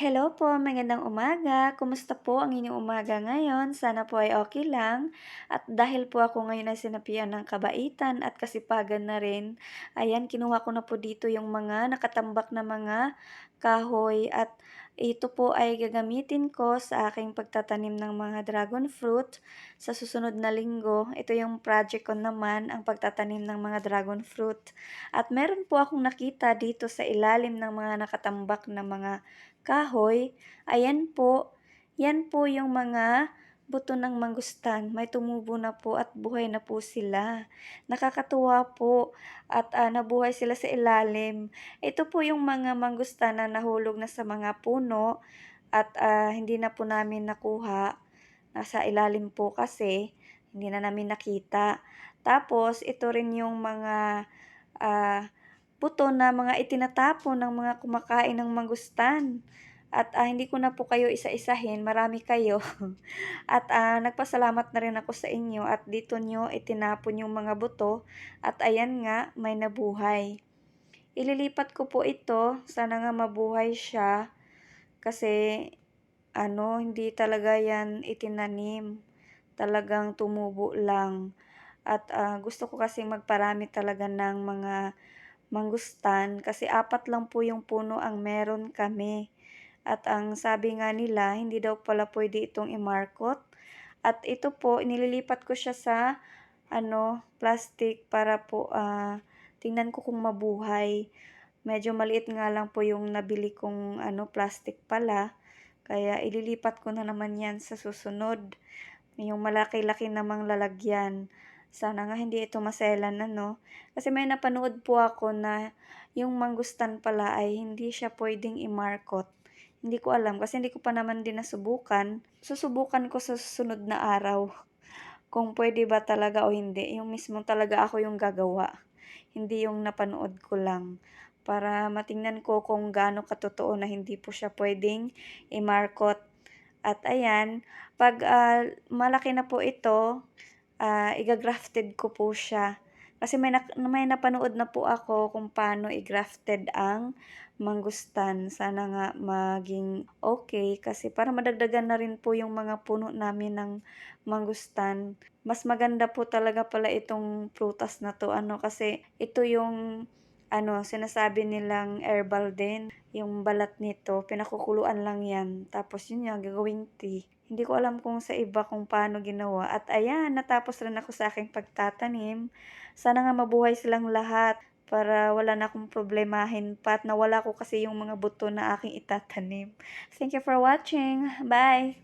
Hello po, magandang umaga. Kumusta po ang inyong umaga ngayon? Sana po ay okay lang. At dahil po ako ngayon ay sinapian ng kabaitan at kasipagan na rin, ayan, kinuha ko na po dito yung mga nakatambak na mga kahoy at ito po ay gagamitin ko sa aking pagtatanim ng mga dragon fruit sa susunod na linggo. Ito yung project ko naman, ang pagtatanim ng mga dragon fruit. At meron po akong nakita dito sa ilalim ng mga nakatambak na mga kahoy, ayan po, yan po yung mga buto ng mangustan. May tumubo na po at buhay na po sila. Nakakatuwa po at ah, nabuhay sila sa ilalim. Ito po yung mga mangustan na nahulog na sa mga puno at ah, hindi na po namin nakuha. Nasa ilalim po kasi, hindi na namin nakita. Tapos, ito rin yung mga ah, buto na mga itinatapon ng mga kumakain ng mangustan. At ah, hindi ko na po kayo isa-isahin, marami kayo. At ah, nagpasalamat na rin ako sa inyo at dito nyo itinapon yung mga buto at ayan nga, may nabuhay. Ililipat ko po ito, sana nga mabuhay siya kasi ano, hindi talaga yan itinanim. Talagang tumubo lang. At ah, gusto ko kasi magparami talaga ng mga mangustan kasi apat lang po yung puno ang meron kami. At ang sabi nga nila, hindi daw pala pwede itong i-markot. At ito po, inililipat ko siya sa ano, plastic para po ah, tingnan ko kung mabuhay. Medyo maliit nga lang po yung nabili kong ano, plastic pala. Kaya ililipat ko na naman yan sa susunod. Yung malaki-laki namang lalagyan. Sana nga hindi ito maselan ano. Kasi may napanood po ako na yung mangustan pala ay hindi siya pwedeng i-markot. Hindi ko alam kasi hindi ko pa naman din nasubukan. Susubukan ko sa susunod na araw kung pwede ba talaga o hindi. Yung mismo talaga ako yung gagawa. Hindi yung napanood ko lang. Para matingnan ko kung gaano katotoo na hindi po siya pwedeng i-markot. At ayan, pag uh, malaki na po ito, uh, igagrafted ko po siya. Kasi may, na, may napanood na po ako kung paano i-grafted ang mangustan. Sana nga maging okay kasi para madagdagan na rin po yung mga puno namin ng mangustan. Mas maganda po talaga pala itong prutas na to ano kasi ito yung ano, sinasabi nilang herbal din. Yung balat nito, pinakukuluan lang yan. Tapos yun yung gagawing tea. Hindi ko alam kung sa iba kung paano ginawa. At ayan, natapos rin ako sa aking pagtatanim. Sana nga mabuhay silang lahat para wala na akong problemahin pa at nawala ko kasi yung mga buto na aking itatanim. Thank you for watching. Bye!